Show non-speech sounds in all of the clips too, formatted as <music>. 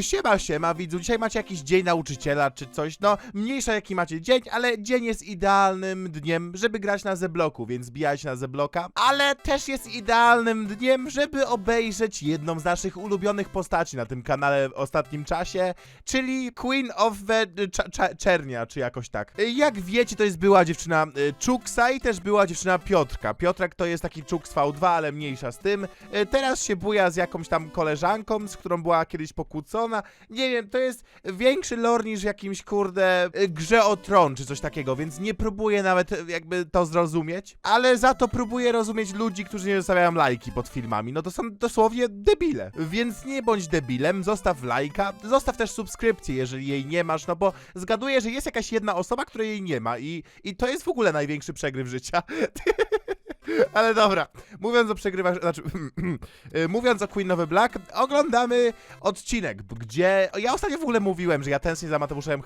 Siema, siema widzu, dzisiaj macie jakiś dzień nauczyciela czy coś, no mniejsza jaki macie dzień, ale dzień jest idealnym dniem, żeby grać na Zebloku, więc bijajcie na Zebloka, ale też jest idealnym dniem, żeby obejrzeć jedną z naszych ulubionych postaci na tym kanale w ostatnim czasie, czyli Queen of the Cza- Czernia, czy jakoś tak. Jak wiecie, to jest była dziewczyna y, Czuksa i też była dziewczyna Piotrka. Piotrek to jest taki Czuk z V2, ale mniejsza z tym. Y, Teraz się buja z jakąś tam koleżanką, z którą była kiedyś pokłócona. Nie wiem, to jest większy lore niż jakimś, kurde, y, grze o tron, czy coś takiego, więc nie próbuję nawet y, jakby to zrozumieć, ale za to próbuję rozumieć ludzi, którzy nie zostawiają lajki pod filmami. No to są dosłownie debile. Więc nie bądź debilem, zostaw lajka, zostaw też subskrypcję, jeżeli jej nie masz, no bo zgaduję, że jest jakaś jedna osoba, której jej nie ma i, i to jest w ogóle największy przegryw życia. <laughs> <laughs> Ale dobra, mówiąc o przegrywach, znaczy, <clears throat> y, mówiąc o Queen the Black, oglądamy odcinek, gdzie, ja ostatnio w ogóle mówiłem, że ja tęsknię za Mateuszem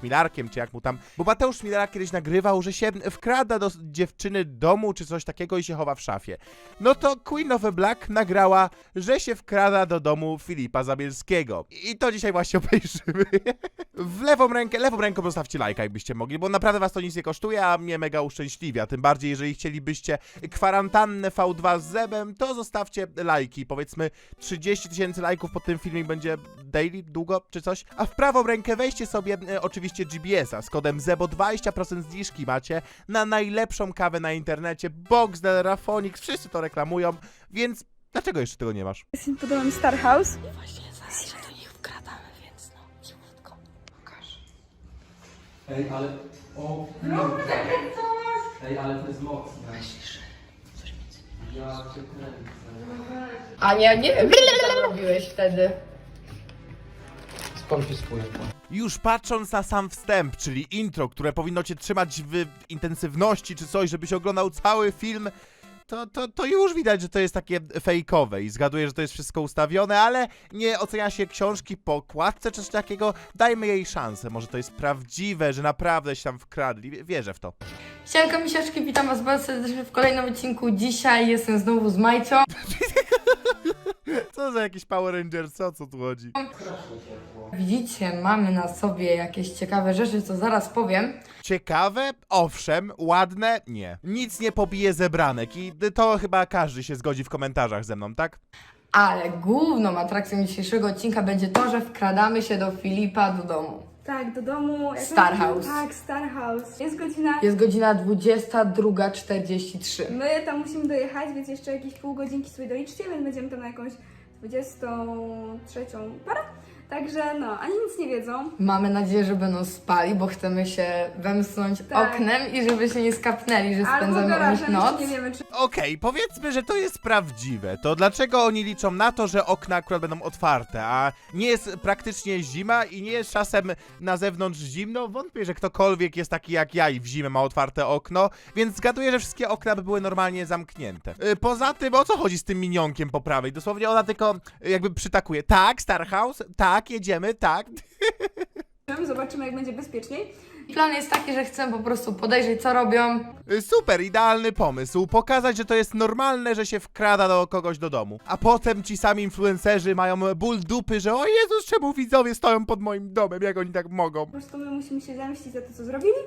Chmilarkiem, czy jak mu tam, bo Mateusz Chmielarak kiedyś nagrywał, że się wkrada do dziewczyny domu, czy coś takiego i się chowa w szafie. No to Queen the Black nagrała, że się wkrada do domu Filipa Zabielskiego. I to dzisiaj właśnie <laughs> obejrzymy. w lewą rękę, lewą ręką zostawcie lajka, jakbyście mogli, bo naprawdę was to nic nie kosztuje, a mnie mega uszczęśliwia. Tym bardziej, jeżeli chcielibyście kwarantannę V2 z Zebem, to zostawcie lajki. Powiedzmy 30 tysięcy lajków pod tym filmem będzie daily, długo czy coś. A w prawą rękę weźcie sobie e, oczywiście GBS-a z kodem ZEBO 20% zniżki macie na najlepszą kawę na internecie. Boxdel, Rafonix, wszyscy to reklamują, więc dlaczego jeszcze tego nie masz? Jestem pod domem Star House. Właśnie zaraz się do nich wkradamy, więc no, cichutko. Pokaż. Ej, ale... O, No, Ej, ale to jest mocne. Myślisz, że coś między Ja cię kręcę. A nie, nie wiem, co tam robiłeś wtedy. Skonfiskuję to. Już patrząc na sam wstęp, czyli intro, które powinno cię trzymać w intensywności czy coś, żebyś oglądał cały film, to, to, to już widać, że to jest takie fejkowe i zgaduję, że to jest wszystko ustawione, ale nie ocenia się książki po kładce czy coś takiego. Dajmy jej szansę, może to jest prawdziwe, że naprawdę się tam wkradli. Wie- Wierzę w to. Siemka misiaczki, witam was bardzo serdecznie w kolejnym odcinku. Dzisiaj jestem znowu z Majcią. <laughs> Co za jakiś Power Rangers, o co tu chodzi? Widzicie, mamy na sobie jakieś ciekawe rzeczy, co zaraz powiem. Ciekawe? Owszem. Ładne? Nie. Nic nie pobije zebranek i to chyba każdy się zgodzi w komentarzach ze mną, tak? Ale główną atrakcją dzisiejszego odcinka będzie to, że wkradamy się do Filipa do domu. Tak, do domu. jak Star House. Tak, Star House. Jest godzina. Jest godzina 22.43. My tam musimy dojechać, więc jeszcze jakieś pół godzinki sobie doliczcie, więc będziemy tam na jakąś 23 parę. Także no, ani nic nie wiedzą. Mamy nadzieję, że będą spali, bo chcemy się wemsnąć Tak. oknem i żeby się nie skapnęli, że Albo spędzamy u nich garażem, noc. jeszcze nie wiemy czy... Okej, powiedzmy, że to jest prawdziwe. To dlaczego oni liczą na to, że okna akurat będą otwarte, a nie jest praktycznie zima i nie jest czasem na zewnątrz zimno? Wątpię, że ktokolwiek jest taki jak ja i w zimę ma otwarte okno, więc zgaduję, że wszystkie okna by były normalnie zamknięte. Y, Poza tym, o co chodzi z tym minionkiem po prawej? Dosłownie ona tylko y, jakby przytakuje. Tak, Star House, tak, jedziemy, tak. <laughs> Zobaczymy jak będzie bezpieczniej. Plan jest taki, że chcę po prostu podejrzeć, co robią. Y, Super, idealny pomysł. Pokazać, że to jest normalne, że się wkrada do kogoś do domu. A potem ci sami influencerzy mają ból dupy, że o Jezus, czemu widzowie stoją pod moim domem, jak oni tak mogą. Po prostu my musimy się zemścić za to, co zrobili.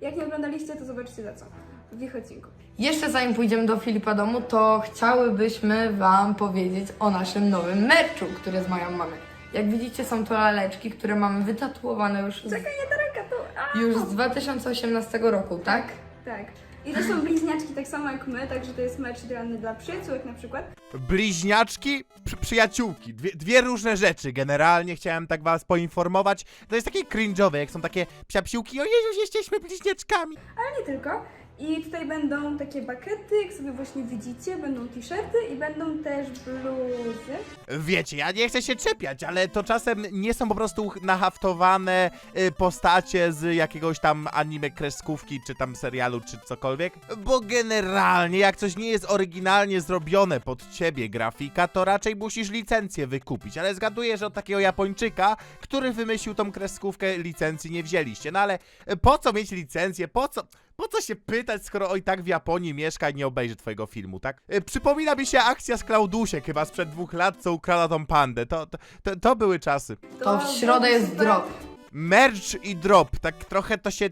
Jak nie oglądaliście, to zobaczcie za co. W ich odcinku. Jeszcze zanim pójdziemy do Filipa domu, to chciałybyśmy Wam powiedzieć o naszym nowym merczu, który z moją mamy. Jak widzicie, są to laleczki, które mamy wytatuowane już z, Czekaj, nie ta ręka tu. A! już z 2018 roku, tak? Tak. I to są bliźniaczki tak samo jak my, także to jest mecz idealny dla przyjaciółek na przykład. Bliźniaczki, przy przyjaciółki. Dwie, dwie różne rzeczy. Generalnie chciałem tak was poinformować. To jest takie cringe'owe, jak są takie psiapsiłki. O Jezus, jesteśmy bliźniaczkami. Ale nie tylko. I tutaj będą takie bakety, jak sobie właśnie widzicie, będą t-shirty i będą też bluzy. Wiecie, ja nie chcę się czepiać, ale to czasem nie są po prostu nahaftowane y, postacie z jakiegoś tam anime kreskówki, czy tam serialu, czy cokolwiek. Bo generalnie, jak coś nie jest oryginalnie zrobione pod ciebie grafika, to raczej musisz licencję wykupić. Ale zgaduję, że od takiego Japończyka, który wymyślił tą kreskówkę, licencji nie wzięliście. No ale y, po co mieć licencję? Po co? Po co się pytać, skoro oj tak w Japonii mieszka i nie obejrzy twojego filmu, tak? Y, Przypomina mi się akcja z Klaudusiek chyba sprzed dwóch lat, co ukradła tą pandę. To, to, to, to były czasy. To w środę jest drop. Merch i drop, tak trochę to się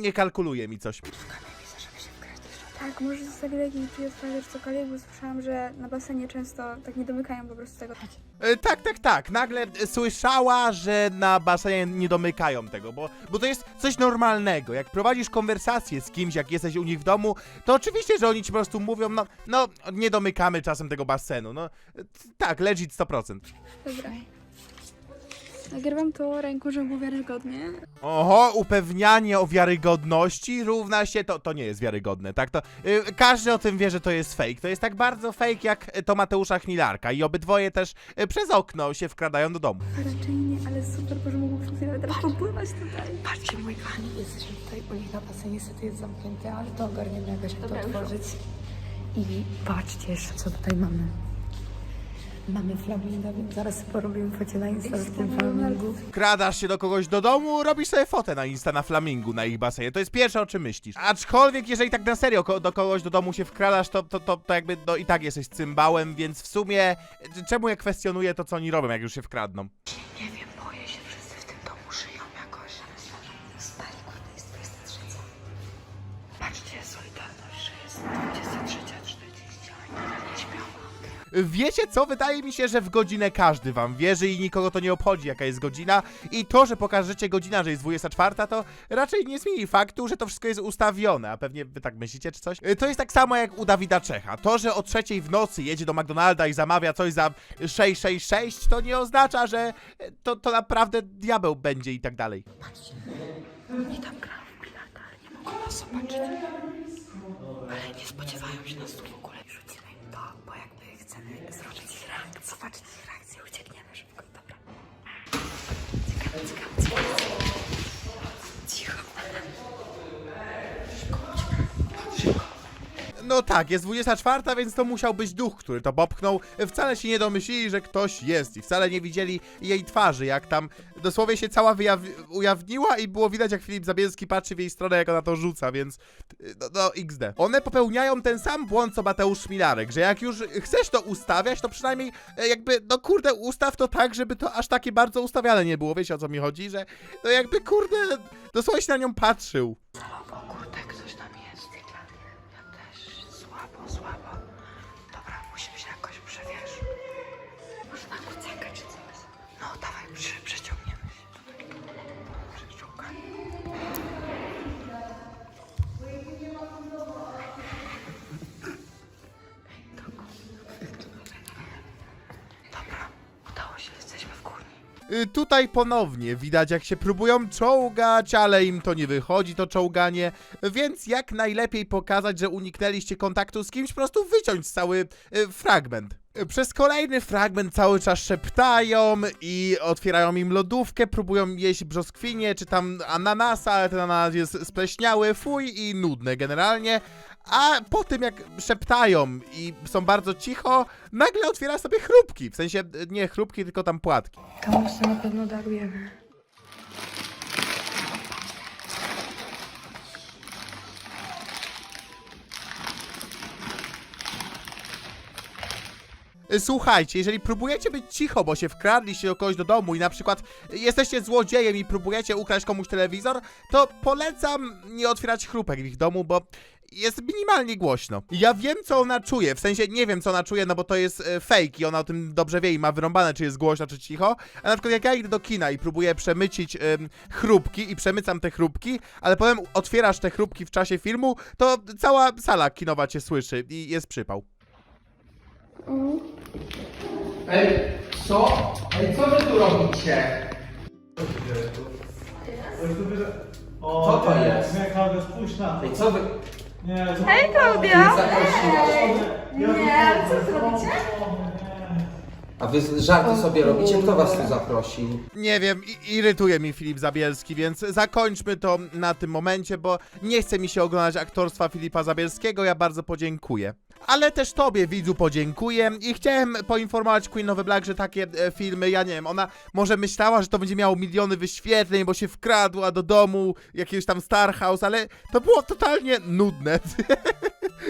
nie kalkuluje mi coś. Tak, może zostawić jakiś otwarty cokolwiek, bo słyszałam, że na basenie często tak nie domykają po prostu tego. E, Tak, tak, tak. Nagle e, słyszała, że na basenie nie domykają tego, bo, bo to jest coś normalnego. Jak prowadzisz konwersację z kimś, jak jesteś u nich w domu, to oczywiście, że oni ci po prostu mówią, no, no nie domykamy czasem tego basenu. No, e, tak, legit 100%. Dobra. Nagrywam to ręką, żeby było wiarygodnie. Oho, upewnianie o wiarygodności równa się, to, to nie jest wiarygodne, tak? To y, każdy o tym wie, że to jest fake. To jest tak bardzo fake jak y, to Mateusza Chmilarka i obydwoje też y, przez okno się wkradają do domu. Raczej nie, ale super, że mógł chwilę teraz popływać tutaj. Patrzcie, moi kochani, jesteśmy tutaj u nich na basenie, niestety jest zamknięty, ale to ogarniemy jakoś jak to Dobra, już. otworzyć. I patrzcie jeszcze, co tutaj mamy. Mamy flamingo, więc zaraz porobimy focie na Insta z tym flamingu. Kradasz się do kogoś do domu, robisz sobie fotę na Insta na flamingu na ich basenie. To jest pierwsze o czym myślisz. Aczkolwiek, jeżeli tak na serio ko- do kogoś do domu się wkradasz, to, to, to, to jakby no, i tak jesteś cymbałem, więc w sumie czemu ja kwestionuję to, co oni robią, jak już się wkradną? Nie wiem, Wiecie co? Wydaje mi się, że w godzinę każdy wam wierzy i nikogo to nie obchodzi, jaka jest godzina. I to, że pokażecie godzina, że jest 24, to raczej nie zmieni faktu, że to wszystko jest ustawione. A pewnie wy tak myślicie, czy coś? To jest tak samo jak u Dawida Czecha. To, że o trzeciej w nocy jedzie do McDonalda i zamawia coś za 666, to nie oznacza, że to, to naprawdę diabeł będzie i tak dalej. Oni tam grają w bilarda, nie mogą nas zobaczyć. Ale nie spodziewają się nas tu w ogóle. Rzucimy im to, bo jakby chcemy zrobić reakcję, zobaczyć reakcję, uciekniemy szybko, dobra. Ciekawe, ciekawe. No tak, jest 24, więc to musiał być duch, który to popchnął. Wcale się nie domyślili, że ktoś jest i wcale nie widzieli jej twarzy, jak tam dosłownie się cała ujawniła i było widać, jak Filip Zabielski patrzy w jej stronę, jak ona to rzuca, więc no, no XD. One popełniają ten sam błąd, co Mateusz Milarek, że jak już chcesz to ustawiać, to przynajmniej e, jakby, no kurde, ustaw to tak, żeby to aż takie bardzo ustawiane nie było, wiecie o co mi chodzi, że no jakby, kurde, dosłownie się na nią patrzył. Tutaj ponownie widać, jak się próbują czołgać, ale im to nie wychodzi, to czołganie, więc jak najlepiej pokazać, że uniknęliście kontaktu z kimś, po prostu wyciąć cały y, fragment. Y, Przez kolejny fragment cały czas szeptają i otwierają im lodówkę, próbują jeść brzoskwinie czy tam ananasa, ale ten ananas jest spleśniały, fuj i nudny generalnie. A po tym jak szeptają i są bardzo cicho, nagle otwiera sobie chrupki. W sensie nie chrupki, tylko tam płatki. To na pewno darujemy. Słuchajcie, jeżeli próbujecie być cicho, bo się wkradliście do kogoś do domu i na przykład jesteście złodziejem i próbujecie ukraść komuś telewizor, to polecam nie otwierać chrupek w ich domu, bo jest minimalnie głośno. Ja wiem, co ona czuje, w sensie nie wiem, co ona czuje, no bo to jest e, fake i ona o tym dobrze wie i ma wyrąbane, czy jest głośno, czy cicho. A na przykład jak ja idę do kina i próbuję przemycić em, chrupki i przemycam te chrupki, ale potem otwierasz te chrupki w czasie filmu, to cała sala kinowa cię słyszy i jest przypał. Ej, co? Ej, co wy tu robicie? O, Co to jest? Nie, Klaudia, spójrz na to. Ej, co wy... Nie, to... Hej Klaudia! Zaprosiłem. Nie, Nie, co wy robicie? A wy żarty sobie robicie? Kto was tu zaprosił? Nie wiem, i- irytuje mi Filip Zabielski, więc zakończmy to na tym momencie, bo nie chce mi się oglądać aktorstwa Filipa Zabielskiego, ja bardzo podziękuję. Ale też tobie, widzu, podziękuję i chciałem poinformować Queen Nowy Black, że takie e, filmy, ja nie wiem, ona może myślała, że to będzie miało miliony wyświetleń, bo się wkradła do domu jakiegoś tam Star House, ale to było totalnie nudne. <laughs>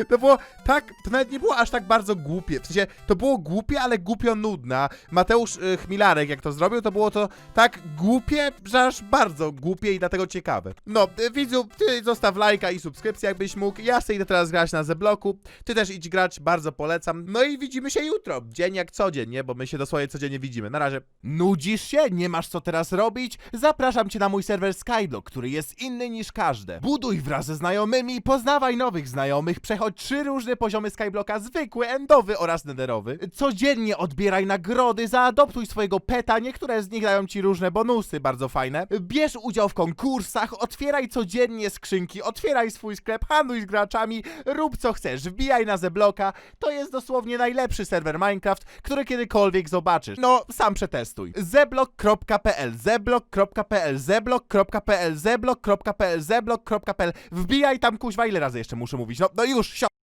To było tak, to nawet nie było aż tak bardzo głupie. W sensie, to było głupie, ale głupio nudne. Mateusz y, Chmilarek, jak to zrobił, to było to tak głupie, że aż bardzo głupie i dlatego ciekawe. No, y, widzu, ty zostaw lajka i subskrypcję, jakbyś mógł. Ja sobie idę teraz grać na Zebloku. Ty też idź grać, bardzo polecam. No i widzimy się jutro. Dzień jak co dzień, nie? Bo my się dosłownie codziennie widzimy. Na razie. Nudzisz się? Nie masz co teraz robić? Zapraszam cię na mój serwer Skyblock, który jest inny niż każde. Buduj wraz ze znajomymi, poznawaj nowych znajomych, przechodź trzy różne poziomy Skyblocka, zwykły, endowy oraz nederowy. Codziennie odbieraj nagrody, zaadoptuj swojego peta, niektóre z nich dają ci różne bonusy, bardzo fajne. Bierz udział w konkursach, otwieraj codziennie skrzynki, otwieraj swój sklep, handluj z graczami, rób co chcesz, wbijaj na Zebloka. To jest dosłownie najlepszy serwer Minecraft, który kiedykolwiek zobaczysz. No, sam przetestuj. zeblok.pl, zeblok.pl, zeblok.pl, zeblok.pl, zeblok.pl. Wbijaj tam kuźwa, ile razy jeszcze muszę mówić? No, no już,